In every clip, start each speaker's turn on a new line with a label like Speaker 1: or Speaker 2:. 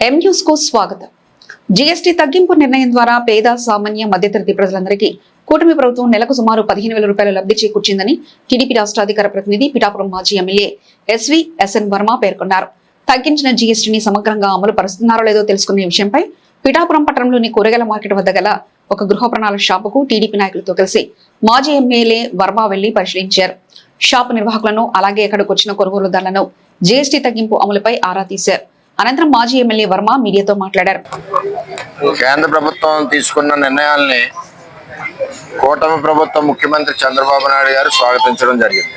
Speaker 1: ఎం స్వాగతం. జీఎస్టీ తగ్గింపు నిర్ణయం ద్వారా పేద సామాన్య మధ్యతరగతి ప్రజలందరికీ కూటమి ప్రభుత్వం నెలకు సుమారు పదిహేను వేల రూపాయల లబ్ధి చేకూర్చిందని టీడీపీ రాష్ట్ర అధికార ప్రతినిధి పిఠాపురం మాజీ ఎమ్మెల్యే ఎస్వి ఎస్ఎన్ వర్మ పేర్కొన్నారు. తగ్గించిన జీఎస్టీని సమగ్రంగా అమలు పరుస్తున్నారో లేదో తెలుసుకునే విషయంపై పిఠాపురం పట్టణంలోని కూరగాయల మార్కెట్ వద్ద గల ఒక గృహ ప్రణాళిక షాపుకు టీడీపీ నాయకులతో కలిసి మాజీ ఎమ్మెల్యే వర్మ వెళ్ళి పరిశీలించారు. షాపు నిర్వాహకులను అలాగే ఇక్కడికి వచ్చిన కొనుగోలుదారులను జీఎస్టీ తగ్గింపు అమలుపై ఆరా తీశారు. అనంతరం మాజీ ఎమ్మెల్యే వర్మ మీడియాతో మాట్లాడారు.
Speaker 2: కేంద్ర ప్రభుత్వం తీసుకున్న నిర్ణయాల్ని కూటమి ప్రభుత్వం ముఖ్యమంత్రి చంద్రబాబు నాయుడు గారు స్వాగతించడం జరిగింది.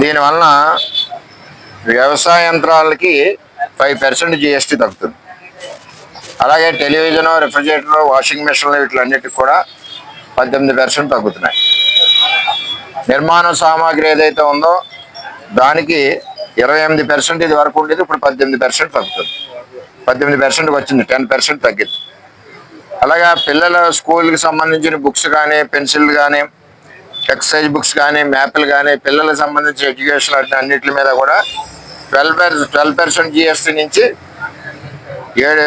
Speaker 2: దీనివలన వ్యవసాయ యంత్రాలకి ఫైవ్ పర్సెంట్ జిఎస్టీ తగ్గుతుంది. అలాగే టెలివిజన్ రిఫ్రిజిరేటర్ వాషింగ్ మిషన్లు వీటిలన్నిటికి కూడా పద్దెనిమిది పర్సెంట్ తగ్గుతున్నాయి. నిర్మాణ సామాగ్రి ఏదైతే ఉందో దానికి ఇరవై ఎనిమిది పర్సెంట్ ఇది వరకు ఉండేది ఇప్పుడు పద్దెనిమిది పర్సెంట్ తగ్గుతుంది. పద్దెనిమిది పర్సెంట్ వచ్చింది టెన్ పర్సెంట్ తగ్గింది. అలాగే పిల్లల స్కూల్కి సంబంధించిన బుక్స్ కానీ పెన్సిల్ కానీ ఎక్సర్సైజ్ బుక్స్ కానీ మ్యాప్లు కానీ పిల్లలకు సంబంధించిన ఎడ్యుకేషన్ అన్నింటి మీద కూడా twelve per twelve percent GST నుంచి ఏడు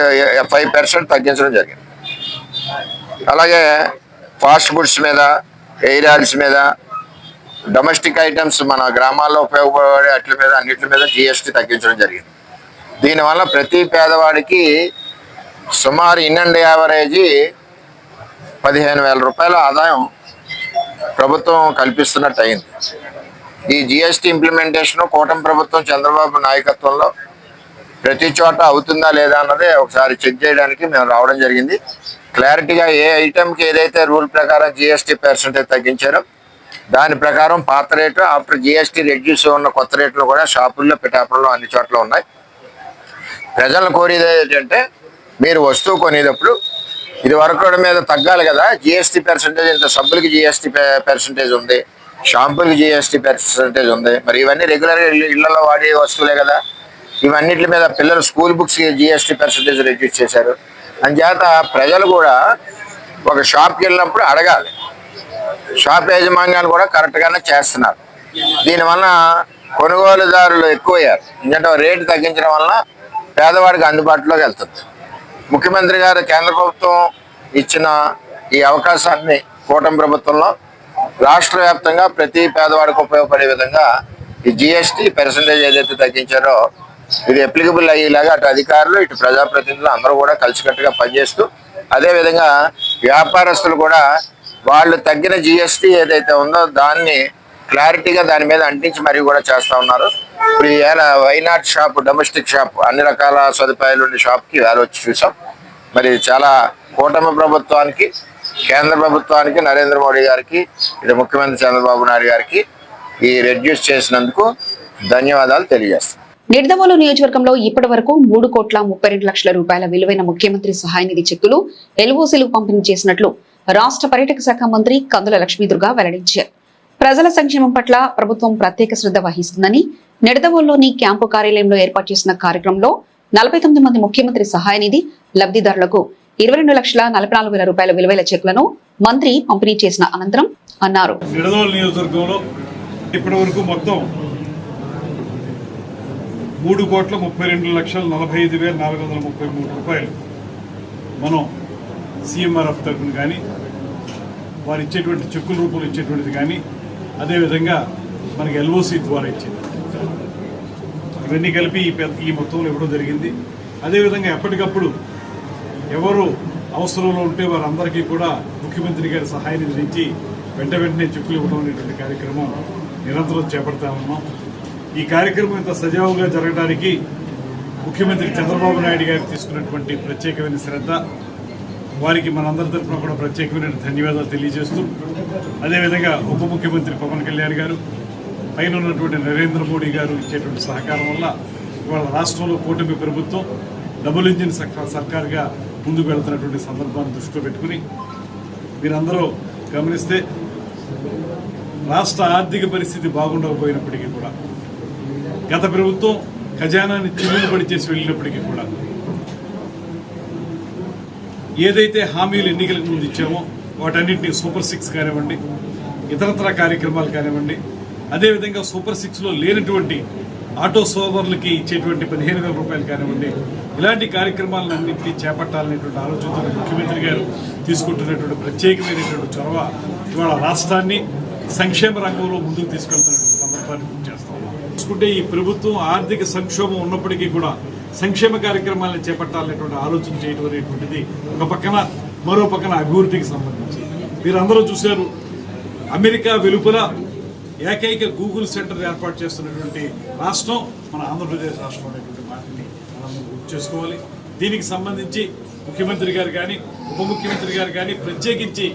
Speaker 2: ఫైవ్ పర్సెంట్ తగ్గించడం జరిగింది. అలాగే ఫాస్ట్ ఫుడ్స్ మీద ఎయిర్ ఆయిల్స్ మీద డొమెస్టిక్ ఐటమ్స్ మన గ్రామాల్లో ఉపయోగపడే వాటి మీద అన్నిటి మీద జిఎస్టీ తగ్గించడం జరిగింది. దీనివల్ల ప్రతి పేదవాడికి సుమారు ఇన్ అండ్ యావరేజ్ పదిహేను వేల రూపాయల ఆదాయం ప్రభుత్వం కల్పిస్తున్నట్టు అయింది. ఈ జిఎస్టీ ఇంప్లిమెంటేషన్ కూటమి ప్రభుత్వం చంద్రబాబు నాయకత్వంలో ప్రతి చోట అవుతుందా లేదా అన్నదే ఒకసారి చెక్ చేయడానికి మేము రావడం జరిగింది. క్లారిటీగా ఏ ఐటెంకి ఏదైతే రూల్ ప్రకారం జిఎస్టీ పర్సంటేజ్ తగ్గించారో దాని ప్రకారం పాత రేటు ఆఫ్టర్ జిఎస్టీ రెడ్యూస్ ఉన్న కొత్త రేట్లు కూడా షాపుల్లో పిఠాపుల్లో అన్ని చోట్ల ఉన్నాయి. ప్రజలను కోరేది ఏంటంటే మీరు వస్తువు కొనేటప్పుడు ఇది వరకు మీద తగ్గాలి కదా. జిఎస్టీ పర్సెంటేజ్ ఇంత సబ్బులకి జిఎస్టీ పర్సెంటేజ్ ఉంది. షాంపూలకి జిఎస్టీ పర్సెంటేజ్ ఉంది. మరి ఇవన్నీ రెగ్యులర్గా ఇళ్ళలో వాడే వస్తువులే కదా. ఇవన్నిటి మీద పిల్లలు school books GST percentage reduce చేశారు. అంచేత ప్రజలు కూడా ఒక షాప్కి వెళ్ళినప్పుడు అడగాలి. షాప్ యాజమాన్యాలు కూడా కరెక్ట్గానే చేస్తున్నారు. దీనివల్ల కొనుగోలుదారులు ఎక్కువయ్యారు. ఎందుకంటే రేటు తగ్గించడం వలన పేదవాడికి అందుబాటులోకి వెళ్తుంది. ముఖ్యమంత్రి గారు కేంద్ర ప్రభుత్వం ఇచ్చిన ఈ అవకాశాన్ని కూటమి ప్రభుత్వంలో రాష్ట్ర వ్యాప్తంగా ప్రతి పేదవాడికి ఉపయోగపడే విధంగా ఈ జిఎస్టీ పర్సంటేజ్ ఏదైతే తగ్గించారో ఇది అప్లికబుల్ అయ్యేలాగా అటు అధికారులు ఇటు ప్రజాప్రతినిధులు అందరూ కూడా కలిసికట్టుగా పనిచేస్తూ అదేవిధంగా వ్యాపారస్తులు కూడా వాళ్ళు తగ్గిన జిఎస్టీ ఏదైతే ఉందో దాన్ని క్లారిటీగా దాని మీద అంటించి మరీ కూడా చేస్తూ ఉన్నారు. ఇప్పుడు ఈవేళ వైనాట్ షాప్ డొమెస్టిక్ షాప్ అన్ని రకాల సదుపాయాలు ఉండే షాప్కి వేళ వచ్చి చూసాం. మరి చాలా కూటమి ప్రభుత్వానికి కేంద్ర ప్రభుత్వానికి నరేంద్ర మోడీ గారికి ఇటు ముఖ్యమంత్రి చంద్రబాబు నాయుడు గారికి ఈ రెడ్యూస్ చేసినందుకు ధన్యవాదాలు తెలియజేస్తాం
Speaker 1: నిడదవోలు నియోజకవర్గంలో ఇప్పటి వరకు మూడు కోట్ల ముప్పై రెండు లక్షల రూపాయల విలువైన ముఖ్యమంత్రి సహాయ నిధి చెక్కులు ఎల్ఓసీలు పంపిణీ చేసినట్లు రాష్ట్ర పర్యాటక శాఖ మంత్రి కందుల లక్ష్మీదుర్గా వెల్లడించారు. ప్రజల సంక్షేమం పట్ల ప్రభుత్వం ప్రత్యేక శ్రద్ధ వహిస్తుందని నిడదవోల్లోని క్యాంపు కార్యాలయంలో ఏర్పాటు చేసిన కార్యక్రమంలో నలభై తొమ్మిది మంది ముఖ్యమంత్రి సహాయ నిధి లబ్ధిదారులకు ఇరవై రెండు లక్షల నలభై నాలుగు వేల రూపాయల విలువైన చెక్లను మంత్రి పంపిణీ చేసిన అనంతరం అన్నారు.
Speaker 3: ఇప్పటి వరకు మొత్తం మూడు కోట్ల ముప్పై రెండు లక్షల నలభై ఐదు వేల నాలుగు వందల ముప్పై మూడు రూపాయలు మనం సీఎంఆర్ఎఫ్ తరఫున కానీ వారు ఇచ్చేటువంటి చెక్కుల రూపంలో ఇచ్చేటువంటిది కానీ అదేవిధంగా మనకి ఎల్ఓసి ద్వారా ఇచ్చేది. ఇవన్నీ కలిపి ఈ పెద్ద ఈ మొత్తంలో ఇవ్వడం జరిగింది. అదేవిధంగా ఎప్పటికప్పుడు ఎవరు అవసరంలో ఉంటే వారందరికీ కూడా ముఖ్యమంత్రి గారి సహాయ నుంచి వెంట వెంటనే చెక్కులు ఇవ్వడం అనేటువంటి కార్యక్రమం నిరంతరం చేపడతా ఉన్నాం. ఈ కార్యక్రమం ఇంత సజావుగా జరగడానికి ముఖ్యమంత్రి చంద్రబాబు నాయుడు గారు తీసుకున్నటువంటి ప్రత్యేకమైన శ్రద్ధ వారికి మనందరి తరఫున కూడా ప్రత్యేకమైన ధన్యవాదాలు తెలియజేస్తూ అదేవిధంగా ఉప ముఖ్యమంత్రి పవన్ కళ్యాణ్ గారు పైన ఉన్నటువంటి నరేంద్ర మోడీ గారు ఇచ్చేటువంటి సహకారం వల్ల ఇవాళ రాష్ట్రంలో కూటమి ప్రభుత్వం డబుల్ ఇంజిన్ సర్కార్గా ముందుకు వెళ్తున్నటువంటి సందర్భాన్ని దృష్టిలో పెట్టుకుని మీరందరూ గమనిస్తే రాష్ట్ర ఆర్థిక పరిస్థితి బాగుండకపోయినప్పటికీ కూడా గత ప్రభుత్వం ఖజానాన్ని చిల్లుబడి చేసి వెళ్ళినప్పటికీ కూడా ఏదైతే హామీలు ఎన్నికలకు ముందు ఇచ్చామో వాటన్నింటినీ సూపర్ సిక్స్ కానివ్వండి ఇతరతర కార్యక్రమాలు కానివ్వండి అదేవిధంగా సూపర్ సిక్స్లో లేనటువంటి ఆటో సోదరులకి ఇచ్చేటువంటి పదిహేను వేల రూపాయలు కానివ్వండి ఇలాంటి కార్యక్రమాలన్నింటినీ చేపట్టాలనేటువంటి ఆలోచనతో ముఖ్యమంత్రి గారు తీసుకుంటున్నటువంటి ప్రత్యేకమైనటువంటి చొరవ ఇవాళ రాష్ట్రాన్ని సంక్షేమ రంగంలో ముందుకు తీసుకెళ్తున్నటువంటి సందర్భాన్ని గుర్తు చేస్తాం చూసుకుంటే ఈ ప్రభుత్వం ఆర్థిక సంక్షోభం ఉన్నప్పటికీ కూడా సంక్షేమ కార్యక్రమాలను చేపట్టాలనేటువంటి ఆలోచన చేయడం అనేటువంటిది ఒక పక్కన మరో పక్కన అభివృద్ధికి సంబంధించి. మీరందరూ చూశారు అమెరికా వెలుపల ఏకైక గూగుల్ సెంటర్ ఏర్పాటు చేస్తున్నటువంటి రాష్ట్రం మన ఆంధ్రప్రదేశ్ రాష్ట్రం అనేటువంటి మాటని మనం గుర్తు చేసుకోవాలి. దీనికి సంబంధించి ముఖ్యమంత్రి గారు కానీ ఉప ముఖ్యమంత్రి గారు కానీ ప్రత్యేకించి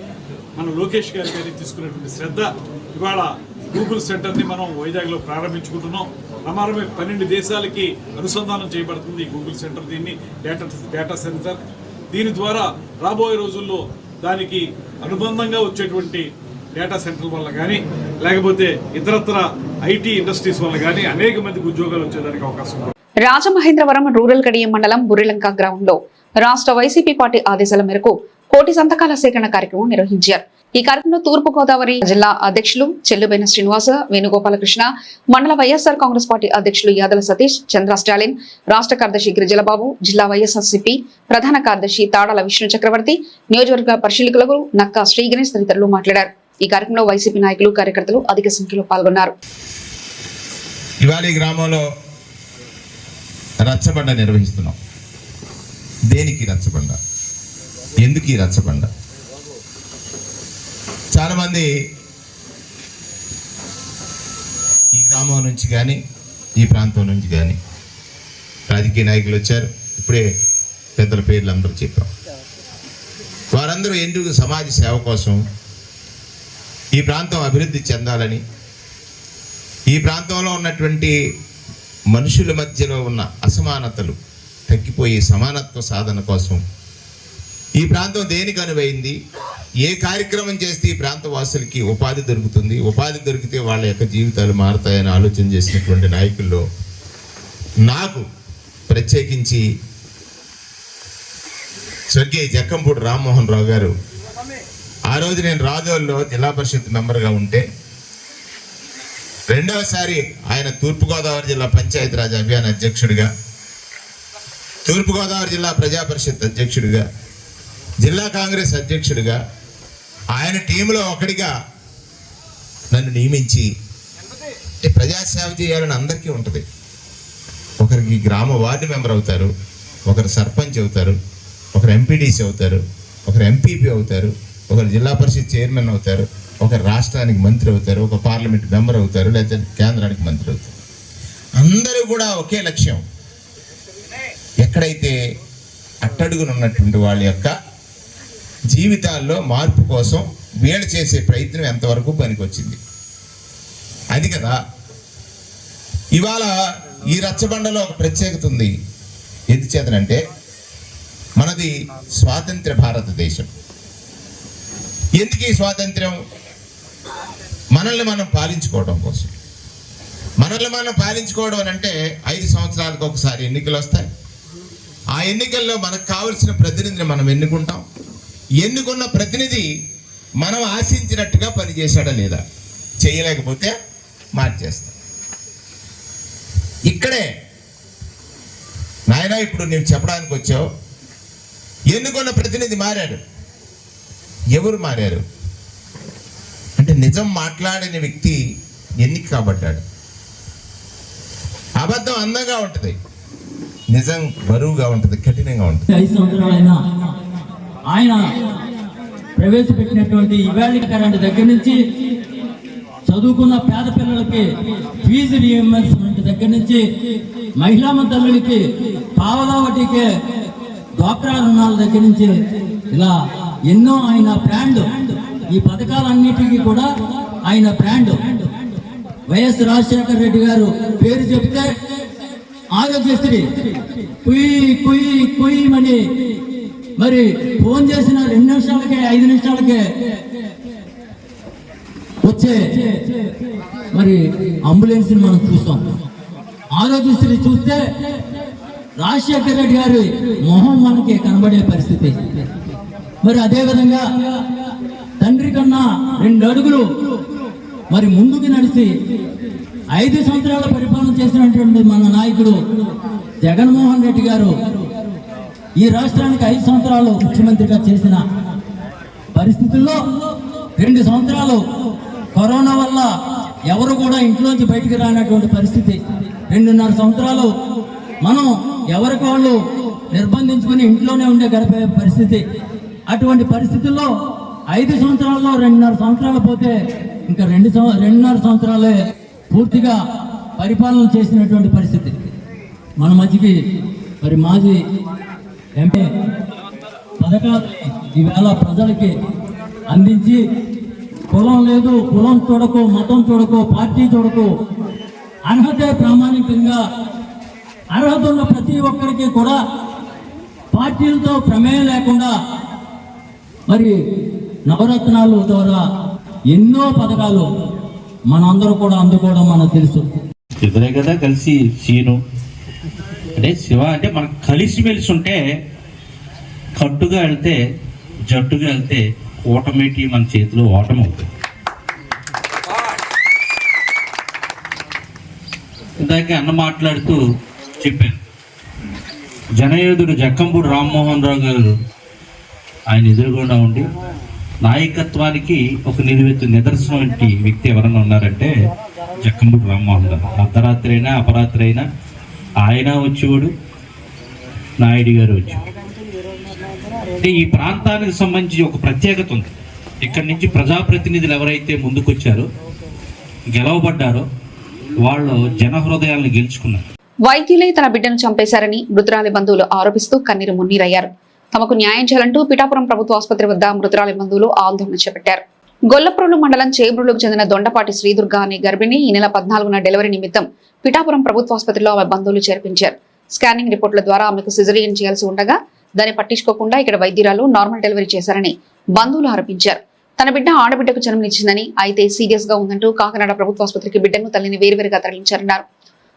Speaker 3: మన లోకేష్ గారు కానీ తీసుకున్నటువంటి శ్రద్ధ ఇవాళ గూగుల్ సెంటర్ని మనం వైజాగ్లో ప్రారంభించుకుంటున్నాం. ప్రమాణమే పన్నెండు దేశాలకి అనుసంధానం చేయబడుతుంది గూగుల్ సెంటర్ దీన్ని డేటా డేటా సెంటర్ దీని ద్వారా రాబోయే రోజుల్లో దానికి అనుబంధంగా వచ్చేటువంటి డేటా సెంటర్ వల్ల కానీ లేకపోతే ఇతరత్ర ఐటీ ఇండస్ట్రీస్ వల్ల కానీ అనేక మందికి ఉద్యోగాలు వచ్చేదానికి అవకాశం ఉంది.
Speaker 1: రాజమహేంద్రవరం రూరల్ కడియం మండలం బుర్రిలంక గ్రౌండ్లో రాష్ట్ర వైసీపీ పార్టీ ఆదేశాల మేరకు కోటి సంతకాల సేకరణ కార్యక్రమం నిర్వహించారు. ఈ కార్యక్రమంలో తూర్పు గోదావరి జిల్లా అధ్యక్షులు చెల్లుబైన శ్రీనివాస వేణుగోపాలకృష్ణ మండల వైఎస్ఆర్ కాంగ్రెస్ పార్టీ అధ్యక్షులు యాదల సతీష్ చంద్ర స్టాలిన్ రాష్ట్ర కార్యదర్శి గిరిజలబాబు జిల్లా వైఎస్ఆర్సీపీ ప్రధాన కార్యదర్శి తాడాల విష్ణు చక్రవర్తి నియోజకవర్గ పరిశీలకులకు నక్కా శ్రీ గణేష్ తదితరులు మాట్లాడారు. ఈ కార్యక్రమంలో వైసీపీ నాయకులు కార్యకర్తలు అధిక సంఖ్యలో పాల్గొన్నారు.
Speaker 4: గ్రామంలో రచ్చబండ నిర్వహిస్తున్నాం. దేనికి రచ్చబండ? ఎందుకు ఈ రచ్చబండ? చాలామంది ఈ గ్రామం నుంచి కానీ ఈ ప్రాంతం నుంచి కానీ రాజకీయ నాయకులు వచ్చారు. ఇప్పుడే పెద్దల పేర్లు అందరూ చెప్పాం. వారందరూ ఎందుకు సమాజ సేవ కోసం ఈ ప్రాంతం అభివృద్ధి చెందాలని ఈ ప్రాంతంలో ఉన్నటువంటి మనుషుల మధ్యలో ఉన్న అసమానతలు తగ్గిపోయి సమానత్వ సాధన కోసం ఈ ప్రాంతం దేనికి అనువైంది? ఏ కార్యక్రమం చేస్తే ఈ ప్రాంత వాసులకి ఉపాధి దొరుకుతుంది? ఉపాధి దొరికితే వాళ్ళ యొక్క జీవితాలు మారుతాయని ఆలోచన చేసినటువంటి నాయకుల్లో నాకు ప్రత్యేకించి స్వర్గీయ జక్కంపూడి రామ్మోహన్ రావు గారు ఆ రోజు నేను రాజోల్లో జిల్లా పరిషత్ మెంబర్గా ఉంటే రెండవసారి ఆయన తూర్పుగోదావరి జిల్లా పంచాయతీరాజ్ అభియాన్ అధ్యక్షుడిగా తూర్పుగోదావరి జిల్లా ప్రజా పరిషత్ అధ్యక్షుడిగా జిల్లా కాంగ్రెస్ అధ్యక్షుడిగా ఆయన టీంలో ఒకడిగా నన్ను నియమించి అంటే ప్రజాసేవ చేయాలని అందరికీ ఉంటుంది. ఒకరికి గ్రామ వార్డు మెంబర్ అవుతారు ఒకరు సర్పంచ్ అవుతారు ఒకరు ఎంపీడీసీ అవుతారు ఒకరు ఎంపీపీ అవుతారు ఒకరు జిల్లా పరిషత్ చైర్మన్ అవుతారు ఒకరు రాష్ట్రానికి మంత్రి అవుతారు ఒక పార్లమెంట్ మెంబర్ అవుతారు లేకపోతే కేంద్రానికి మంత్రి అవుతారు. అందరూ కూడా ఒకే లక్ష్యం. ఎక్కడైతే అట్టడుగునున్నటువంటి వాళ్ళ యొక్క జీవితాల్లో మార్పు కోసం వీళ్ళు చేసే ప్రయత్నం ఎంతవరకు పనికొచ్చింది? అది కదా. ఇవాళ ఈ రచ్చబండలో ఒక ప్రత్యేకత ఉంది. ఎందుచేతనంటే మనది స్వాతంత్ర భారతదేశం. ఎందుకు ఈ స్వాతంత్ర్యం? మనల్ని మనం పాలించుకోవడం కోసం. మనల్ని మనం పాలించుకోవడం అంటే ఐదు సంవత్సరాలకు ఒకసారి ఎన్నికలు వస్తాయి. ఆ ఎన్నికల్లో మనకు కావలసిన ప్రతినిధిని మనం ఎన్నుకుంటాం. ఎన్నుకున్న ప్రతినిధి మనం ఆశించినట్టుగా పనిచేశాడా లేదా? చేయలేకపోతే మార్చేస్తాం. ఇక్కడే నాయన ఇప్పుడు నేను చెప్పడానికి వచ్చావు. ఎన్నుకున్న ప్రతినిధి మారాడు? ఎవరు మారారు? అంటే నిజం మాట్లాడిన వ్యక్తి ఎన్నిక కాబడ్డాడు? అబద్ధం అందంగా ఉంటుంది. నిజం బరువుగా ఉంటుంది కఠినంగా ఉంటుంది.
Speaker 5: ఆయన ప్రవేశపెట్టినటువంటి ఇవాళ కరెంట్ దగ్గర నుంచి చదువుకున్న పేద పిల్లలకి ఫీజు రియంబర్స్మెంట్ దగ్గర నుంచి మహిళా తల్లులకి పావలా వడ్డీకి డ్వాక్రా రుణాల దగ్గర నుంచి ఇలా ఎన్నో ఆయన బ్రాండ్ ఈ పథకాలన్నిటికీ కూడా ఆయన బ్రాండ్. వైఎస్ రాజశేఖర రెడ్డి గారు పేరు చెప్తే ఆరోగ్యశ్రీ. కుయ్ కుయ్ కుయ్ అని మరి ఫోన్ చేసిన రెండు నిమిషాలకే ఐదు నిమిషాలకే వచ్చే మరి అంబులెన్స్ మనం చూస్తాం. ఆరోగ్యశ్రీ చూస్తే రాజశేఖర్ రెడ్డి గారి మొహం మనకి కనబడే పరిస్థితి. మరి అదే విధంగా తండ్రి కన్నా రెండు అడుగులు మరి ముందుకు నడిచి ఐదు సంవత్సరాల పరిపాలన చేసినటువంటి మన నాయకుడు జగన్మోహన్ రెడ్డి గారు ఈ రాష్ట్రానికి ఐదు సంవత్సరాలు ముఖ్యమంత్రిగా చేసిన పరిస్థితుల్లో రెండు సంవత్సరాలు కరోనా వల్ల ఎవరు కూడా ఇంట్లోంచి బయటికి రానటువంటి పరిస్థితి. రెండున్నర సంవత్సరాలు మనం ఎవరికి వాళ్ళు నిర్బంధించుకుని ఇంట్లోనే ఉండే గడిపే పరిస్థితి. అటువంటి పరిస్థితుల్లో ఐదు సంవత్సరాల్లో రెండున్నర సంవత్సరాలు పోతే ఇంకా రెండు సంవ- రెండున్నర సంవత్సరాలే పూర్తిగా పరిపాలన చేసినటువంటి పరిస్థితి. మన మధ్యకి మరి మాజీ ఎంపీ పథకాలు ఈవేళ ప్రజలకి అందించి కులం లేదు కులం చూడకు మతం చూడకు పార్టీ చూడకు అర్హతే ప్రామాణికంగా అర్హత ఉన్న ప్రతి ఒక్కరికి కూడా పార్టీలతో ప్రమేయం లేకుండా మరి నవరత్నాలు ద్వారా ఎన్నో పథకాలు మనందరూ కూడా అందుకోవడం మనకు తెలుసు.
Speaker 6: ఇద్దరే కదా కలిసి సీను? అంటే శివ అంటే మనకు కలిసిమెలిసి ఉంటే కట్టుగా వెళ్తే జట్టుగా వెళ్తే ఓటమేటి మన చేతిలో ఓటమి అవుతుంది ఇందాక అన్న మాట్లాడుతూ చెప్పాను. జనయోధుడు జక్కంపూడి రామ్మోహన్ రావు గారు ఆయన ఎదురుగుండా ఉండి నాయకత్వానికి ఒక నిలువెత్తు నిదర్శనం వంటి వ్యక్తి ఎవరైనా ఉన్నారంటే జక్కంపూడి రామ్మోహన్ రావు. అర్ధరాత్రి అయినా అపరాత్రి అయినా ఆయన వచ్చేవాడు నాయుడు గారు వచ్చేవాడు అంటే ఈ ప్రాంతానికి సంబంధించి ఒక ప్రత్యేకత ఉంది. ఇక్కడి నుంచి ప్రజాప్రతినిధులు ఎవరైతే ముందుకొచ్చారో గెలవబడ్డారో వాళ్ళు జన హృదయాలను గెలుచుకున్నారు.
Speaker 1: వైద్యులే తన బిడ్డను చంపేశారని మృతురాలి బంధువులు ఆరోపిస్తూ కన్నీరు మున్నీరయ్యారు. తమకు న్యాయం చేయాలంటూ పిఠాపురం ప్రభుత్వ ఆసుపత్రి వద్ద మృతురాలి బంధువులు ఆందోళన చేపట్టారు. గొల్లప్రోలు మండలం చేబ్రులకు చెందిన దొండపాటి శ్రీదుర్గ అనే గర్భిణి ఈ నెల పద్నాలుగున డెలివరీ నిమిత్తం పిఠాపురం ప్రభుత్వ ఆసుపత్రిలో ఆమె బంధువులు చేర్పించారు. స్కానింగ్ రిపోర్టుల ద్వారా ఆమెకు సిజరియన్ చేయాల్సి ఉండగా దాన్ని పట్టించుకోకుండా ఇక్కడ వైద్యురాలు నార్మల్ డెలివరీ చేశారని బంధువులు ఆరోపించారు. తన బిడ్డ ఆడబిడ్డకు జన్మనిచ్చిందని అయితే సీరియస్గా ఉందంటూ కాకినాడ ప్రభుత్వ ఆసుపత్రికి బిడ్డను తల్లిని వేరువేరుగా తరలించారన్నారు.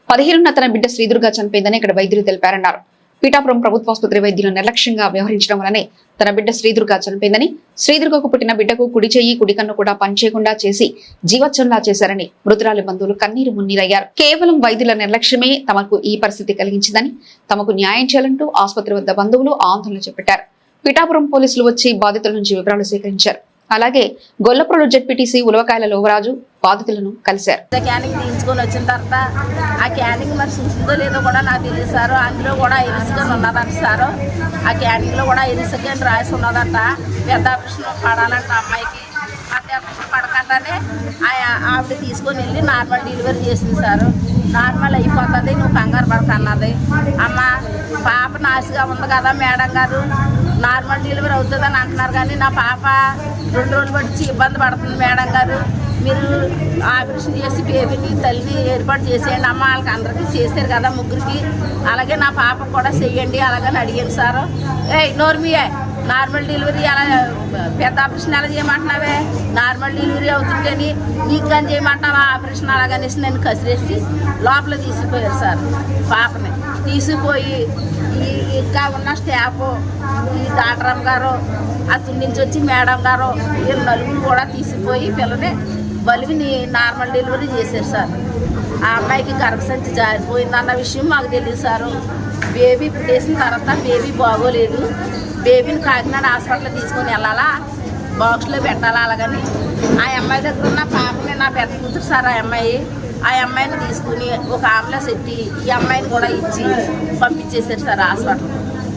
Speaker 1: పదిహేనున్న తన బిడ్డ శ్రీదుర్గా చనిపోయిందని ఇక్కడ వైద్యులు తెలిపారన్నారు. పీఠాపురం ప్రభుత్వాసుపత్రి వైద్యులు నిర్లక్ష్యంగా వ్యవహరించడం వలనే తన బిడ్డ శ్రీదుర్గా చనిపోయిందని శ్రీదుర్గకు పుట్టిన బిడ్డకు కుడి చెయ్యి కుడి కన్ను కూడా పనిచేయకుండా చేసి జీవచ్చంలా చేశారని మృతురాలి బంధువులు కన్నీరు మున్నీరయ్యారు. కేవలం వైద్యుల నిర్లక్ష్యమే తమకు ఈ పరిస్థితి కలిగించిందని తమకు న్యాయం చేయాలంటూ ఆసుపత్రి వద్ద బంధువులు ఆందోళన చేపట్టారు పిఠాపురం పోలీసులు వచ్చి బాధితుల నుంచి వివరాలు సేకరించారు. అలాగే గొల్లప్రోలు జెడ్పీటీసీ ఉలవకాయల లోవరాజు బాధితులను కలిశారు.
Speaker 7: క్యానింగ్ తీయించుకొని వచ్చిన తర్వాత ఆ క్యానింగ్ మరి చూసిందో లేదో కూడా నాకు తెలియదు సార్. అందులో కూడా ఇరుసుకొని ఉన్నదంట సార్. ఆ క్యానింగ్లో కూడా ఇరుసుకొని రాసి ఉన్నదంట. పెద్ద ఆపరేషన్ పడాలంట అమ్మాయికి. పెద్ద ఆపరేషన్ పడకుండానే ఆ- ఆవిడ తీసుకొని వెళ్ళి నార్మల్ డెలివరీ చేసింది సార్. నార్మల్ అయిపోతుంది నువ్వు కంగారు పడకన్నది. అమ్మ పాప నాసిగా ఉంది కదా మేడం గారు. నార్మల్ డెలివరీ అవుతుందని అంటున్నారు కానీ నా పాప రెండు రోజులు పట్టి ఇబ్బంది పడుతుంది మేడం గారు. మీరు ఆపరేషన్ చేసి బేబీని తల్లిని ఏర్పాటు చేసేయండి. అమ్మ వాళ్ళకి అందరికీ చేశారు కదా ముగ్గురికి. అలాగే నా పాప కూడా చేయండి అలాగని అడిగాను సార్. ఏ నోర్మియే నార్మల్ డెలివరీ అలా పెద్ద ఆపరేషన్ ఎలా చేయమంటున్నావే? నార్మల్ డెలివరీ అవుతుందని నీకు కానీ చేయమంటున్నావా? ఆపరేషన్ అలాగనేసి నేను కసిరేసి లోపల తీసుకుపోయారు సార్ పాపని. తీసుకుపోయి ఈ ఇంకా ఉన్న స్టాఫ్ ఈ డాక్టర్ గారు అతని నుంచి వచ్చి మేడం గారు వీళ్ళు నలుగురు కూడా తీసుకుపోయి పిల్లని బలివిని నార్మల్ డెలివరీ చేశారు సార్. ఆ అమ్మాయికి గర్భసంచి జారిపోయిందన్న విషయం మాకు తెలియదు సారు. బేబీ పుట్టేసిన తర్వాత బేబీ బాగోలేదు. బేబీని కాకినాడ హాస్పిటల్ తీసుకొని వెళ్ళాలా? బాక్స్లో పెట్టాలా? అలాగని. ఆ అమ్మాయి దగ్గర ఉన్న పాపని నా పెద్ద కూతురు సార్ ఆ అమ్మాయి. ఆ అమ్మాయిని తీసుకుని ఒక అంబులెన్స్ ఎట్టి ఈ అమ్మాయిని కూడా ఇచ్చి పంపించేశారు సార్ హాస్పిటల్.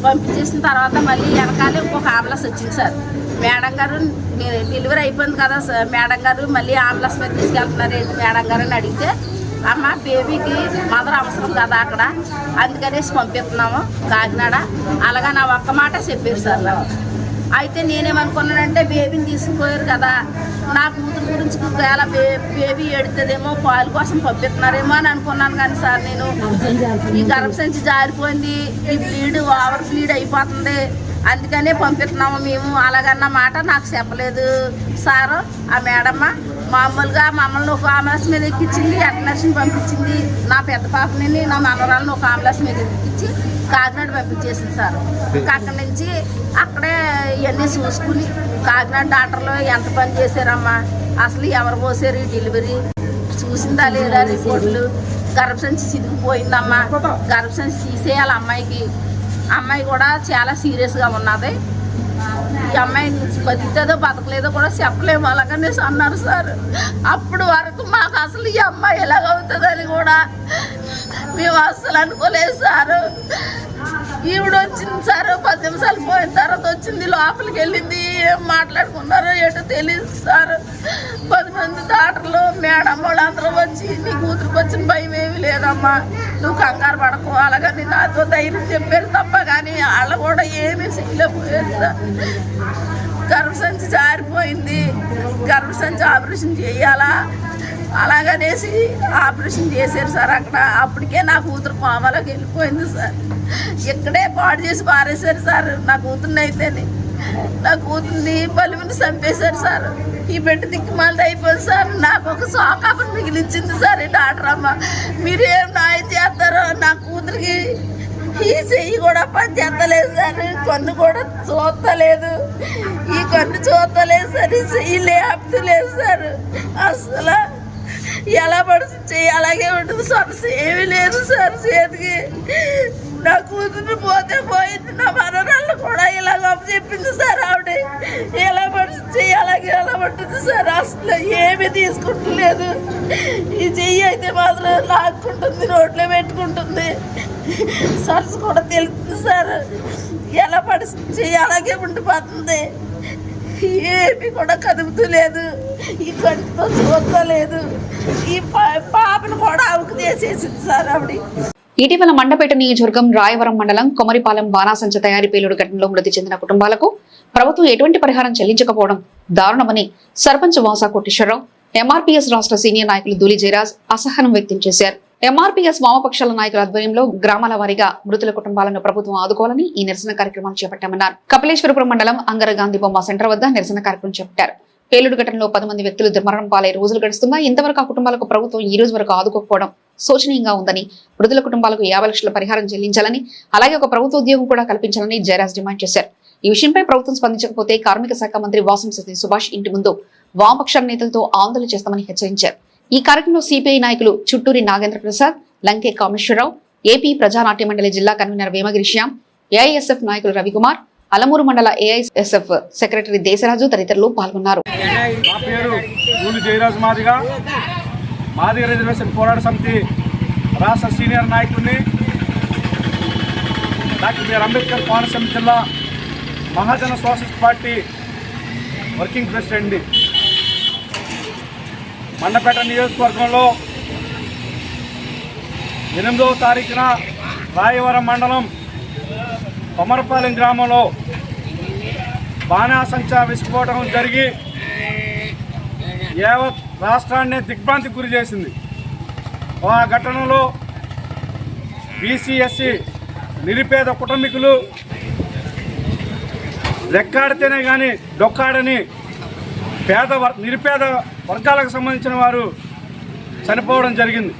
Speaker 7: పంపించేసిన తర్వాత మళ్ళీ వెనకాలే ఇంకొక అంబులెన్స్ వచ్చింది సార్. మేడం గారు నేను డెలివరీ అయిపోయింది కదా సార్. మేడం గారు మళ్ళీ అంబులెన్స్ మీద తీసుకెళ్తున్నారు ఏంటి మేడం గారు అని అడిగితే అమ్మ బేబీకి మదర్ అవసరం కదా అక్కడ. అందుకనేసి పంపిస్తున్నాము కాకినాడ. అలాగా నా ఒక్క మాట చెప్పారు సార్ నాకు. అయితే నేనేమనుకున్నానంటే బేబీని తీసుకుపోయారు కదా. నా కూతురు గురించి ఒకవేళ బేబీ ఎడుతుందేమో పాలు కోసం పంపిస్తున్నారేమో అని అనుకున్నాను కానీ సార్ నేను. ఈ గర్భసంచి జారిపోయింది. ఈ బ్లీడ్ ఓవర్ బ్లీడ్ అయిపోతుంది. అందుకనే పంపిస్తున్నాము మేము. అలాగన్న మాట నాకు చెప్పలేదు. సారు ఆ మేడమ్మ మామూలుగా మమ్మల్ని ఒక అంబులెన్స్ మీద ఎక్కించింది అటనర్స్ని పంపించింది. నా పెద్ద పాపని నా మనవరాలను ఒక అంబులెన్స్ మీద ఎక్కించి కాకినాడ పంపించేసింది సార్. ఇంకా అక్కడి నుంచి అక్కడే ఇవన్నీ చూసుకుని కాకినాడ డాక్టర్లు ఎంత పని చేశారమ్మా? అసలు ఎవరు పోసారు ఈ డెలివరీ చూసిందా లేదా రిపోర్ట్లు? గర్భసంచి చిరిగిపోయిందమ్మా గర్భసంచి తీసేయాలి అమ్మాయికి. అమ్మాయి కూడా చాలా సీరియస్గా ఉన్నది. ఈ అమ్మాయి బతుకుతుందో బతకలేదో కూడా చెప్పలేము అలాగనే అన్నారు సార్. అప్పుడు వరకు మాకు అసలు ఈ అమ్మాయి ఎలాగవుతుందని కూడా మేము అసలు అనుకోలేదు సార్. ఈవిడ వచ్చింది సార్ పది నిమిషాలు పోయిన తర్వాత వచ్చింది లోపలికి వెళ్ళింది ఏం మాట్లాడుకున్నారో ఏంటో తెలియదు సార్. పది మంది డాక్టర్లు మేడం వాళ్ళందరూ వచ్చి నీ కూతురికి వచ్చిన భయం ఏమీ లేదమ్మా నువ్వు కంగారు పడకు అలాగని నాతో ధైర్యం చెప్పారు తప్ప కానీ వాళ్ళు కూడా ఏమీ చేయలేకపోయారు సార్. గర్భసంచి జారిపోయింది. గర్భసంచి ఆపరేషన్ చేయాలా? అలాగనేసి ఆపరేషన్ చేశారు సార్ అక్కడ. అప్పటికే నా కూతురు కోమలోకి వెళ్ళిపోయింది సార్. ఇక్కడే పాడు చేసి పారేశారు సార్ నా కూతుర్ని అయితేనే. నా కూతుర్ని బలిమిని చంపేశారు సార్. ఈ బిడ్డ దిక్కుమాలది అయిపోయింది సార్. నాకు ఒక సోకాపని మిగిలించింది సార్. ఈ డాక్టర్ అమ్మ మీరేం నాయ చేస్తారో నా కూతురికి ఈ చెయ్యి కూడా పని చేస్తలేదు సార్ కన్ను కూడా చూస్తలేదు. ఈ కన్ను చూస్తలేదు సార్. ఈ చెయ్యి లేపుతలేదు సార్. అసలు ఎలా పడుతుంది? చెయ్యి అలాగే ఉంటుంది. సమస్య ఏమీ లేదు సార్ చేతికి. నా కూతురు పోతే పోయింది. నా మనరాళ్ళు కూడా ఇలాగ చెప్పింది సార్ ఆవిడ. ఎలా పడుతుంది అలాగే ఎలా పడుతుంది సార్? అసలు ఏమీ తీసుకుంటలేదు. ఈ చెయ్యి అయితే మాత్రం లాక్కుంటుంది నోట్లో పెట్టుకుంటుంది. సర్స్ కూడా తెలుస్తుంది సార్. ఎలా పడుతుంది అలాగే ఉండిపోతుంది. ఏమి కూడా కదుపుతలేదు. ఈ కంటితో చూడలేదు ఈ పా- పాపను కూడా అవుకు తీసేసింది సార్ ఆవిడ.
Speaker 1: ఇటీవల మండపేట నియోజకవర్గం రాయవరం మండలం కొమరిపాలెం బాణాసంచ తయారీ పేలుడు ఘటనలో మృతి చెందిన కుటుంబాలకు ప్రభుత్వం ఎటువంటి పరిహారం చెల్లించకపోవడం దారుణమని సర్పంచ్ వాసా కోటేశ్వరరావు ఎంఆర్పీఎస్ రాష్ట్ర సీనియర్ నాయకులు దులి జయరాజ్ అసహనం వ్యక్తం చేశారు. ఎంఆర్పీఎస్ వామపక్షాల నాయకుల ఆధ్వర్యంలో గ్రామాల వారీగా మృతుల కుటుంబాలను ప్రభుత్వం ఆదుకోవాలని ఈ నిరసన కార్యక్రమాలు చేపట్టామన్నారు. కపిలేశ్వరపురం మండలం అంగర గాంధీ బొమ్మ సెంటర్ వద్ద నిరసన కార్యక్రమం చేపట్టారు. పేలుడు ఘటనలో పది మంది వ్యక్తులు దుర్మరణం పాలై రోజులు గడుస్తున్నా ఇంతవరకు ఆ కుటుంబాలకు ప్రభుత్వం ఈ రోజు వరకు ఆదుకోకపోవడం శోచనీయంగా ఉందని మృతుల కుటుంబాలకు యాభై లక్షల పరిహారం చెల్లించాలని అలాగే ఒక ప్రభుత్వ ఉద్యోగం కూడా కల్పించాలని జయరాజ్ డిమాండ్ చేశారు. ఈ విషయంపై ప్రభుత్వం స్పందించకపోతే కార్మిక శాఖ మంత్రి వాసంశెట్టి సుభాష్ ఇంటి ముందు వామపక్ష నేతలతో ఆందోళన చేస్తామని హెచ్చరించారు. ఈ కార్యక్రమంలో సిపిఐ నాయకులు చుట్టూరి నాగేంద్ర ప్రసాద్ లంకే కామేశ్వరరావు ఏపీ ప్రజానాట్య మండలి జిల్లా కన్వీనర్ వేమగిరి శ్యామ్ ఏఐఎస్ఎఫ్ నాయకులు రవికుమార్ అలమూరు మండల ఏఐఎస్ఎఫ్ సెక్రటరీ దేశరాజు తదితరులు పాల్గొన్నారు
Speaker 8: నా పేరు గూలి జయరాజు మాదిగ రిజర్వేషన్ పోరాట సమితి రాష్ట్ర సీనియర్ నాయకుడిని డాక్టర్ బిఆర్ అంబేద్కర్ కోనసీమ జిల్లా మహాజన సోషలిస్ట్ పార్టీ వర్కింగ్ ప్రెసిడెంట్ని మండపేట నియోజకవర్గంలో ఎనిమిదవ తారీఖున రాయవరం మండలం కొమరపాలెం గ్రామంలో బాణాసంచా విస్ఫోటనం జరిగి యావత్ రాష్ట్రాన్ని దిగ్భ్రాంతికి గురి చేసింది. ఆ ఘటనలో బీసీఎస్సీ నిరుపేద కుటుంబీకులు లెక్కాడితేనే కానీ డొక్కాడని పేద వర్ నిరుపేద వర్గాలకు సంబంధించిన వారు చనిపోవడం జరిగింది.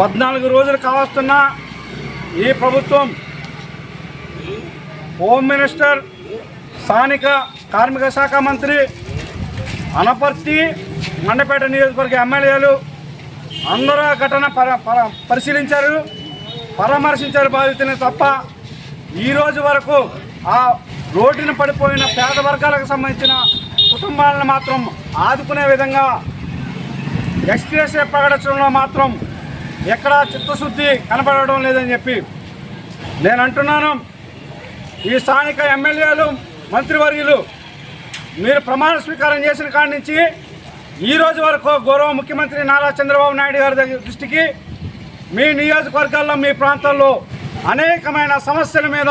Speaker 8: పద్నాలుగు రోజులు కావస్తున్న ఈ ప్రభుత్వం హోమ్ మినిస్టర్ స్థానిక కార్మిక శాఖ మంత్రి అనపర్తి మండపేట నియోజకవర్గ ఎమ్మెల్యేలు అందరూ ఆ ఘటన పర పర- పరిశీలించారు పరామర్శించారు బాధితుని తప్ప. ఈ రోజు వరకు ఆ రోడ్డున పడిపోయిన పేద వర్గాలకు సంబంధించిన కుటుంబాలను మాత్రం ఆదుకునే విధంగా ఎక్స్ప్రెస్ ప్రకటించడంలో మాత్రం ఎక్కడా చిత్తశుద్ధి కనపడడం లేదని చెప్పి నేను అంటున్నాను. ఈ స్థానిక ఎమ్మెల్యేలు మంత్రివర్యులు మీరు ప్రమాణ స్వీకారం చేసిన కాడి నుంచి ఈ రోజు వరకు గౌరవ ముఖ్యమంత్రి నారా చంద్రబాబు నాయుడు గారి దగ్గర దృష్టికి మీ నియోజకవర్గాల్లో మీ ప్రాంతాల్లో అనేకమైన సమస్యల మీద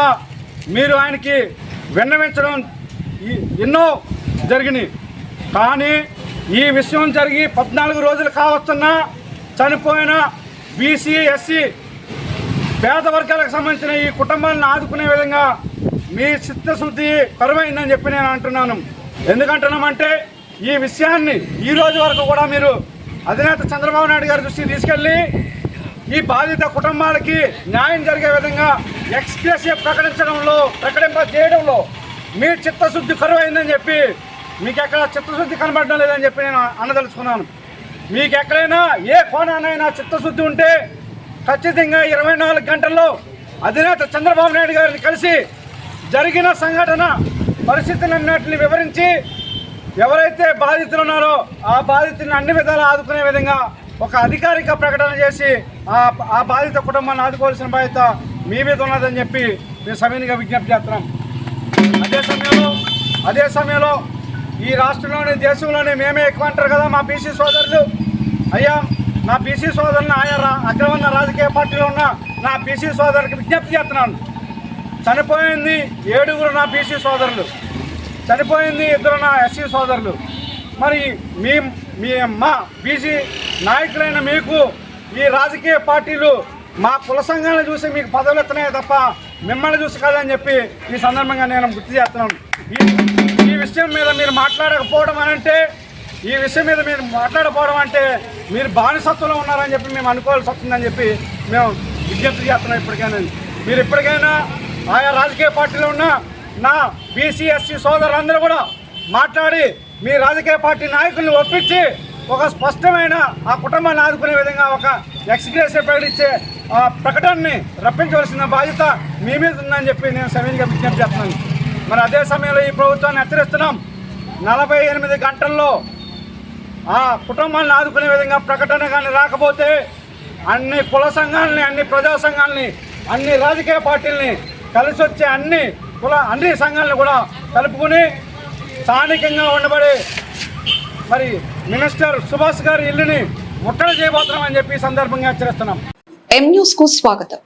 Speaker 8: మీరు ఆయనకి విన్నవించడం ఎన్నో జరిగినాయి. కానీ ఈ విషయం జరిగి పద్నాలుగు రోజులు కావస్తున్నా చనిపోయిన బీసీ ఎస్సీ పేద వర్గాలకు సంబంధించిన ఈ కుటుంబాలను ఆదుకునే విధంగా మీ చిత్తశుద్ధి కరువైందని చెప్పి నేను అంటున్నాను. ఎందుకంటున్నామంటే ఈ విషయాన్ని ఈ రోజు వరకు కూడా మీరు అధినేత చంద్రబాబు నాయుడు గారి దృష్టికి తీసుకెళ్ళి ఈ బాధిత కుటుంబాలకి న్యాయం జరిగే విధంగా ఎక్స్ప్రెస్ ప్రకటించడంలో ప్రకటింప చేయడంలో మీ చిత్తశుద్ధి కరువైందని చెప్పి మీకు ఎక్కడ చిత్తశుద్ధి కనబడడం లేదని చెప్పి నేను అన్నదలుచుకున్నాను మీకు ఎక్కడైనా ఏ కోణానైనా చిత్తశుద్ధి ఉంటే ఖచ్చితంగా ఇరవై నాలుగు గంటల్లో అధినేత చంద్రబాబు నాయుడు గారిని కలిసి జరిగిన సంఘటన పరిస్థితులన్నింటిని వివరించి ఎవరైతే బాధితులు ఉన్నారో ఆ బాధితులను అన్ని విధాలు ఆదుకునే విధంగా ఒక అధికారిక ప్రకటన చేసి ఆ ఆ బాధిత కుటుంబాన్ని ఆదుకోవాల్సిన బాధ్యత మీ మీద ఉన్నదని చెప్పి మేము సమయంగా విజ్ఞప్తి చేస్తున్నాం అదే సమయంలో అదే సమయంలో ఈ రాష్ట్రంలోని దేశంలోనే మేమే ఎక్కువ అంటారు కదా మా బీసీ సోదరులు. అయ్యా నా బీసీ సోదరుని ఆయా రా- అగ్రవర్ణ రాజకీయ పార్టీలో ఉన్న నా బీసీ సోదరులకు విజ్ఞప్తి చేస్తున్నాను. చనిపోయింది ఏడుగురు నా బీసీ సోదరులు. చనిపోయింది ఇద్దరు నా ఎస్సీ సోదరులు. మరి మీ మీ మా బీసీ నాయకులైన మీకు ఈ రాజకీయ పార్టీలు మా కుల సంఘాలను చూసి మీకు పదవులు ఎత్తున్నాయి తప్ప మిమ్మల్ని చూసి కాదని చెప్పి ఈ సందర్భంగా నేను గుర్తు చేస్తున్నాను. ఈ ఈ విషయం మీద మీరు మాట్లాడకపోవడం అని అంటే ఈ విషయం మీద మీరు మాట్లాడకపోవడం అంటే మీరు బానిసత్వంలో ఉన్నారని చెప్పి మేము అనుకోవాల్సి వస్తుందని చెప్పి మేము విజ్ఞప్తి చేస్తున్నాం ఇప్పటికైనా. మీరు ఇప్పటికైనా ఆయా రాజకీయ పార్టీలో ఉన్న నా బీసీ ఎస్సీ సోదరులందరూ కూడా మాట్లాడి మీ రాజకీయ పార్టీ నాయకుల్ని ఒప్పించి ఒక స్పష్టమైన ఆ కుటుంబాన్ని ఆదుకునే విధంగా ఒక ఎక్స్గ్రేషన్ ప్రకటించే ఆ ప్రకటనని రప్పించవలసిన బాధ్యత మీ మీద ఉందని చెప్పి నేను సమయంగా విజ్ఞప్తి చేస్తున్నాను. మరి అదే సమయంలో ఈ ప్రభుత్వాన్ని హెచ్చరిస్తున్నాం. నలభై ఎనిమిది గంటల్లో ఆ కుటుంబాన్ని ఆదుకునే విధంగా ప్రకటన కానీ రాకపోతే అన్ని కుల సంఘాలని అన్ని ప్రజా సంఘాలని అన్ని రాజకీయ పార్టీలని కలిసి వచ్చే అన్ని కుల అన్ని సంఘాలను కూడా కలుపుకుని స్థానికంగా ఉండబడే మరి మినిస్టర్ సుభాష్ గారి ఇల్లుని ముట్టడి చేయబోతున్నామని చెప్పి సందర్భంగా హెచ్చరిస్తున్నాం.
Speaker 1: ఎం న్యూస్కు స్వాగతం.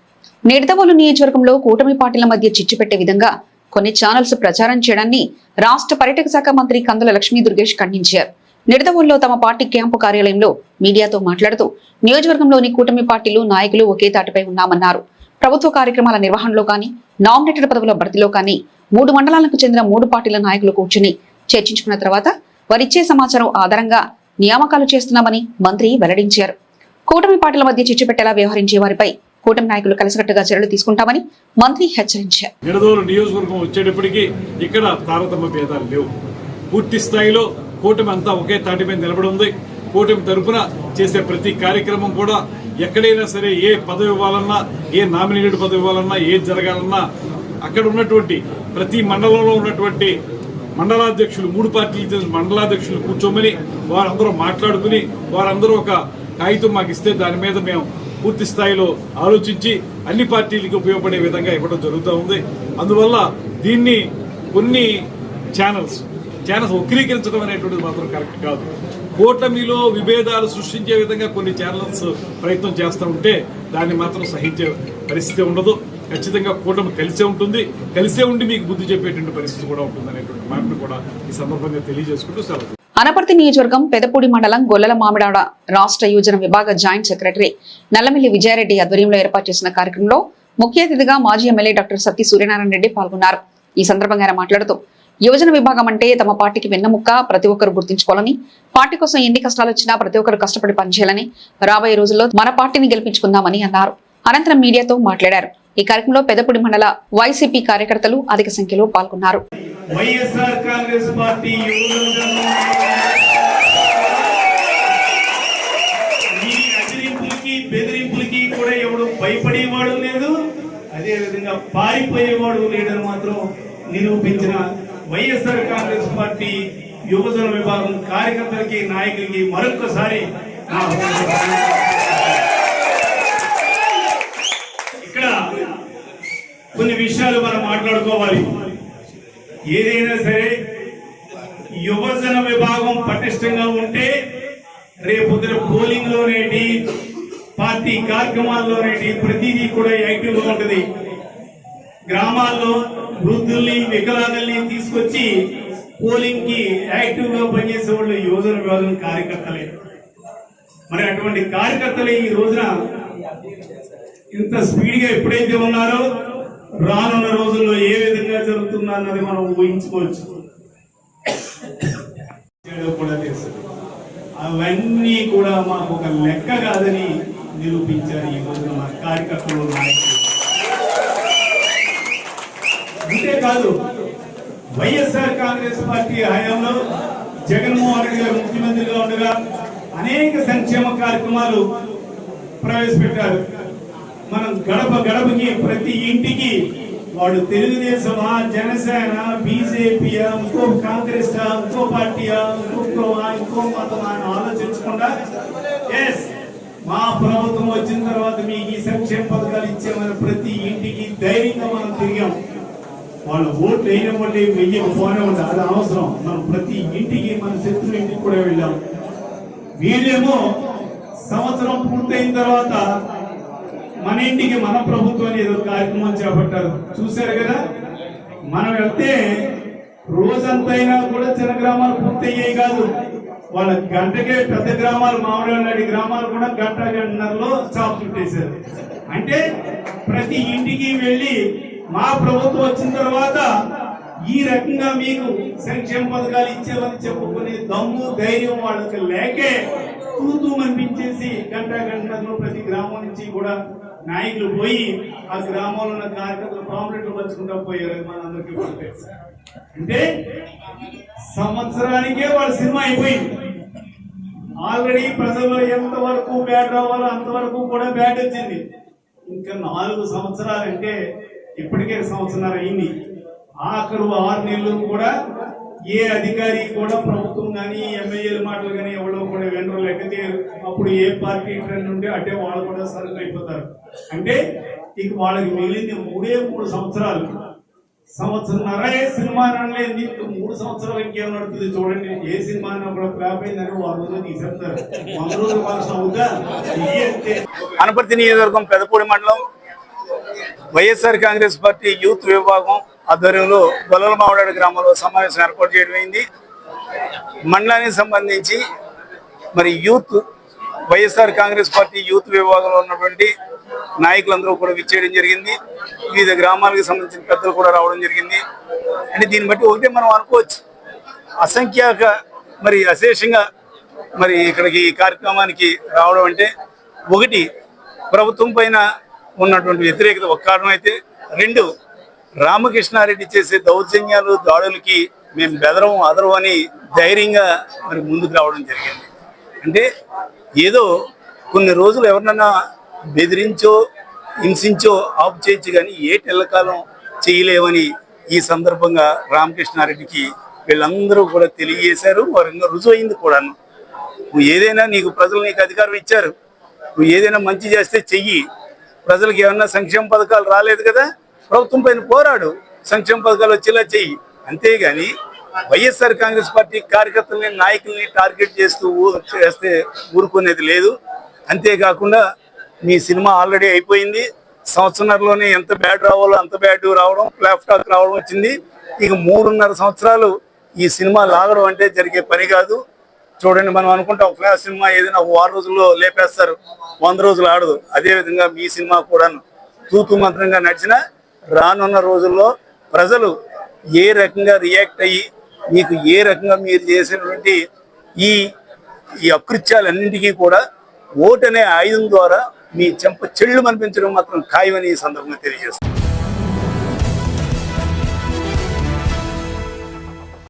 Speaker 1: నిడదవోలు నియోజకవర్గంలో కూటమి పార్టీల మధ్య చిచ్చు పెట్టే విధంగా కొన్ని ఛానల్స్ ప్రచారం చేయడాన్ని రాష్ట్ర పర్యాటక శాఖ మంత్రి కందుల లక్ష్మీ దుర్గేష్ ఖండించారు. నిడదవోలులో తమ పార్టీ క్యాంపు కార్యాలయంలో మీడియాతో మాట్లాడుతూ నియోజకవర్గంలోని కూటమి పార్టీలు నాయకులు ఒకే తాటిపై ఉన్నామన్నారు. ప్రభుత్వ కార్యక్రమాల నిర్వహణలో కానీ నామినేటెడ్ పదవుల భర్తీలో కానీ మూడు మండలాలకు చెందిన మూడు పార్టీల నాయకులు కూర్చుని చర్చించుకున్న తర్వాత వారిచ్చే సమాచారం ఆధారంగా నియామకాలు చేస్తున్నామని మంత్రి వెల్లడించారు. కూటమి పార్టీల మధ్య చిచ్చు పెట్టేలా వ్యవహరించే వారిపై కూటమి నాయకులు కలిసికట్టుగా చర్యలు తీసుకుంటామని మంత్రి హెచ్చరించారు.
Speaker 3: నిడదోలు నియోజకవర్గం వచ్చేటప్పటికి ఇక్కడ తారతమ్య భేదాలు లేవు. పూర్తి స్థాయిలో కూటమి అంతా ఒకే తాటి మీద నిలబడి ఉంది. కూటమి తరపున చేసే ప్రతి కార్యక్రమం కూడా ఎక్కడైనా సరే ఏ పదవి ఇవ్వాలన్నా ఏ నామినేటెడ్ పదవి ఇవ్వాలన్నా ఏది జరగాలన్నా అక్కడ ఉన్నటువంటి ప్రతి మండలంలో ఉన్నటువంటి మండలాధ్యక్షులు మూడు పార్టీలు చెందిన మండలాధ్యక్షులు కూర్చోమని వారందరూ మాట్లాడుకుని వారందరూ ఒక కాగితం మాకు ఇస్తే దాని మీద మేము పూర్తి స్థాయిలో ఆలోచించి అన్ని పార్టీలకు ఉపయోగపడే విధంగా ఇవ్వడం జరుగుతూ ఉంది. అందువల్ల దీన్ని కొన్ని ఛానల్స్ ఛానల్స్ వక్రీకరించడం అనేటువంటిది మాత్రం కరెక్ట్ కాదు. కూటమిలో విభేదాలు సృష్టించే విధంగా కొన్ని ఛానల్స్ ప్రయత్నం చేస్తూ ఉంటే దాన్ని మాత్రం సహించే పరిస్థితి ఉండదు. ఖచ్చితంగా కూటమి కలిసే ఉంటుంది. కలిసే ఉండి మీకు బుద్ధి చెప్పేటువంటి పరిస్థితి కూడా ఉంటుంది అనేటువంటి మాటను కూడా ఈ సందర్భంగా తెలియజేసుకుంటూ సెలవు.
Speaker 1: అనపర్తి నియోజకవర్గం పెదపూడి మండలం గొల్లల మామిడాడ రాష్ట్ర యువజన విభాగ జాయింట్ సెక్రటరీ నల్లమిల్లి విజయారెడ్డి ఆధ్వర్యంలో ఏర్పాటు చేసిన కార్యక్రమంలో ముఖ్య అతిథిగా మాజీ ఎమ్మెల్యే డాక్టర్ సత్తి సూర్యనారాయణ రెడ్డి పాల్గొన్నారు. ఈ సందర్భంగా ఆయన మాట్లాడుతూ యువజన విభాగం అంటే తమ పార్టీకి వెన్నముక్క ప్రతి ఒక్కరు గుర్తించుకోవాలని పార్టీ కోసం ఎన్ని కష్టాలు వచ్చినా ప్రతి ఒక్కరు కష్టపడి పనిచేయాలని రాబోయే రోజుల్లో మన పార్టీని గెలిపించుకుందామని అన్నారు. అనంతరం మీడియాతో మాట్లాడారు. ఈ కార్యక్రమంలో పెదపూడి మండల వైసీపీ కార్యకర్తలు అధిక సంఖ్యలో పాల్గొన్నారు.
Speaker 9: భయపడేవాడు లేదు. పారిపోయేవాడు లేడని మాత్రం నిరూపించిన వైఎస్ఆర్ కాంగ్రెస్ పార్టీ యువజన విభాగం కార్యకర్తలకి నాయకులకి మరొకసారి ఇక్కడ కొన్ని విషయాలు మనం మాట్లాడుకోవాలి. ఏదైనా సరే యువజన విభాగం పటిష్టంగా ఉంటే రేపొద్దున పోలింగ్ లోనేటి పార్టీ కార్యక్రమాల్లోనేటి ప్రతిదీ కూడా యాక్టివ్గా గ్రామాల్లో వృద్ధుల్ని వికలాంగుల్ని తీసుకొచ్చి పోలింగ్కి యాక్టివ్గా పనిచేసే వాళ్ళు యువజన విభాగం కార్యకర్తలే. మరి అటువంటి కార్యకర్తలే ఈ రోజున ఇంత స్పీడ్గా ఎప్పుడైతే ఉన్నారో రానున్న రోజుల్లో ఏ విధంగా జరుగుతుందో అన్నది మనం ఊహించుకోవచ్చు. కూడా తెలుసు. అవన్నీ కూడా మాకు ఒక లెక్క కాదని నిరూపించారు ఈ రోజున మా కార్యకర్తలు. నాయకులు అంతేకాదు వైఎస్ఆర్ కాంగ్రెస్ పార్టీ హయాంలో జగన్మోహన్ రెడ్డి గారు ముఖ్యమంత్రిగా ఉండగా అనేక సంక్షేమ కార్యక్రమాలు ప్రవేశపెట్టారు. మనం గడప గడపకి ప్రతి ఇంటికి వాడు తెలుగుదేశం జనసేన బీజేపీయా ఇంకో కాంగ్రెస్ ఇంకో పార్టీయా ఇంకో ఇంకో మతమా అని ఆలోచించకుండా ఎస్ మా ప్రభుత్వం వచ్చిన తర్వాత మీకు ఈ సంక్షేమ పథకాలు ఇచ్చామని ప్రతి ఇంటికి ధైర్యంగా మనం తిరిగాం. వాళ్ళు ఓట్లు వేయనివ్వండి వెయ్యకపోనివ్వండి అది అవసరం. మనం ప్రతి ఇంటికి మన శత్రు ఇంటికి కూడా వెళ్ళాం. వీళ్ళేమో సంవత్సరం పూర్తయిన తర్వాత మన ఇంటికి మన ప్రభుత్వం ఏదో కార్యక్రమం చేపట్టారు. చూశారు కదా? మనం వెళ్తే రోజంతైనా కూడా చిన్న గ్రామాలు పూర్తయ్యాయి కాదు. వాళ్ళ గంటకే పెద్ద గ్రామాలు మామిడి గ్రామాలు కూడా గంట గంటన్నరలో చాపు చుట్టేశారు. అంటే ప్రతి ఇంటికి వెళ్ళి మా ప్రభుత్వం వచ్చిన తర్వాత ఈ రకంగా మీకు సంక్షేమ పథకాలు ఇచ్చేవని చెప్పుకునే దమ్ము ధైర్యం వాళ్ళకి లేకే తూతూ అనిపించేసి గంట గంటలో ప్రతి గ్రామం నుంచి కూడా నాయకులు పోయి ఆ గ్రామంలో ఉన్న కార్యకర్తలు పాంప్లెట్లు పంచుకుంటా పోయారు మనందరికీ అంటే సంవత్సరానికే వాళ్ళ సినిమా అయిపోయింది. ఆల్రెడీ ప్రజలు ఎంత వరకు బ్యాట్ రావాలో అంతవరకు కూడా బ్యాట్ వచ్చింది. ఇంకా నాలుగు సంవత్సరాలు అంటే ఇప్పటికే సంవత్సరాలు అయింది. ఆఖరు ఆరు నెలలు కూడా ఏ అధికారి కూడా ప్రభుత్వం కానీ ఎమ్మెల్యేల మాటలు కానీ ఎవరో కూడా వెనరు. లేకపోతే అప్పుడు ఏ పార్టీ ట్రెండ్ ఉంటే అంటే వాళ్ళు కూడా సరుకు అయిపోతారు. అంటే ఇక వాళ్ళకి మిగిలింది మూడే మూడు సంవత్సరాలు. సంవత్సరంన్నర ఏ సినిమా అనలేదు మూడు సంవత్సరాలు ఇంకేం నడుతుంది చూడండి. ఏ సినిమా అన్నా కూడా ఫ్లాప్ అయిందని వారు రోజులు తీసేస్తారు వంద రోజులు భాష అవుతా.
Speaker 10: అనపర్తి నియోజకవర్గం పెదపూడి మండలం వైఎస్ఆర్ కాంగ్రెస్ పార్టీ యూత్ విభాగం ఆధ్వర్యంలో గొల్లల మావడాడు గ్రామంలో సమావేశం ఏర్పాటు చేయడం అయింది. మండలానికి సంబంధించి మరి youth YSR Congress party youth విభాగంలో ఉన్నటువంటి నాయకులందరూ కూడా విచ్చేయడం జరిగింది. వివిధ గ్రామాలకు సంబంధించిన పెద్దలు కూడా రావడం జరిగింది. అంటే దీన్ని బట్టి ఒకటే మనం అనుకోవచ్చు. అసంఖ్యాక మరి అశేషంగా మరి ఇక్కడికి ఈ కార్యక్రమానికి రావడం అంటే ఒకటి ప్రభుత్వం పైన ఉన్నటువంటి వ్యతిరేకత ఒక కారణం అయితే రెండు రామకృష్ణారెడ్డి చేసే దౌర్జన్యాలు దాడులకి మేము బెదరం అదరం అని ధైర్యంగా మరి ముందుకు రావడం జరిగింది. అంటే ఏదో కొన్ని రోజులు ఎవరినన్నా బెదిరించో హింసించో ఆపు చేయొచ్చు కానీ ఏ తెల్లకాలం చేయలేవని ఈ సందర్భంగా రామకృష్ణారెడ్డికి వీళ్ళందరూ కూడా తెలియజేశారు. వారు ఇంకా రుజువైంది కూడాను. నువ్వు ఏదైనా నీకు ప్రజలు నీకు అధికారం ఇచ్చారు. నువ్వు ఏదైనా మంచి చేస్తే చెయ్యి. ప్రజలకు ఏమన్నా సంక్షేమ పథకాలు రాలేదు కదా? ప్రభుత్వం పైన పోరాడు. సంక్షేమ పథకాలు వచ్చేలా చెయ్యి. అంతేగాని వైఎస్ఆర్ కాంగ్రెస్ పార్టీ కార్యకర్తల్ని నాయకుల్ని టార్గెట్ చేస్తూ చేస్తే ఊరుకునేది లేదు. అంతేకాకుండా మీ సినిమా ఆల్రెడీ అయిపోయింది. సంవత్సరంలోనే ఎంత బ్యాడ్ రావాలో అంత బ్యాడ్ రావడం ఫ్లాప్ టాక్ రావడం వచ్చింది. ఇక మూడున్నర సంవత్సరాలు ఈ సినిమా లాగడం అంటే జరిగే పని కాదు. చూడండి మనం అనుకుంటే ఒక సినిమా ఏదైనా ఒక వారం రోజుల్లో లేపేస్తారు వంద రోజులు ఆడదు. అదేవిధంగా మీ సినిమా కూడా తూతు మంత్రంగా నడిచిన రానున్న రోజుల్లో ప్రజలు ఏ రకంగా రియాక్ట్ అయ్యి మీకు ఏ రకంగా మీరు చేసినటువంటి ఈ ఈ అకృత్యాలన్నింటికీ కూడా ఓటు అనే ఆయుధం ద్వారా మీ చెంప చెళ్ళు మనిపించడం మాత్రం ఖాయమని ఈ సందర్భంగా తెలియజేస్తుంది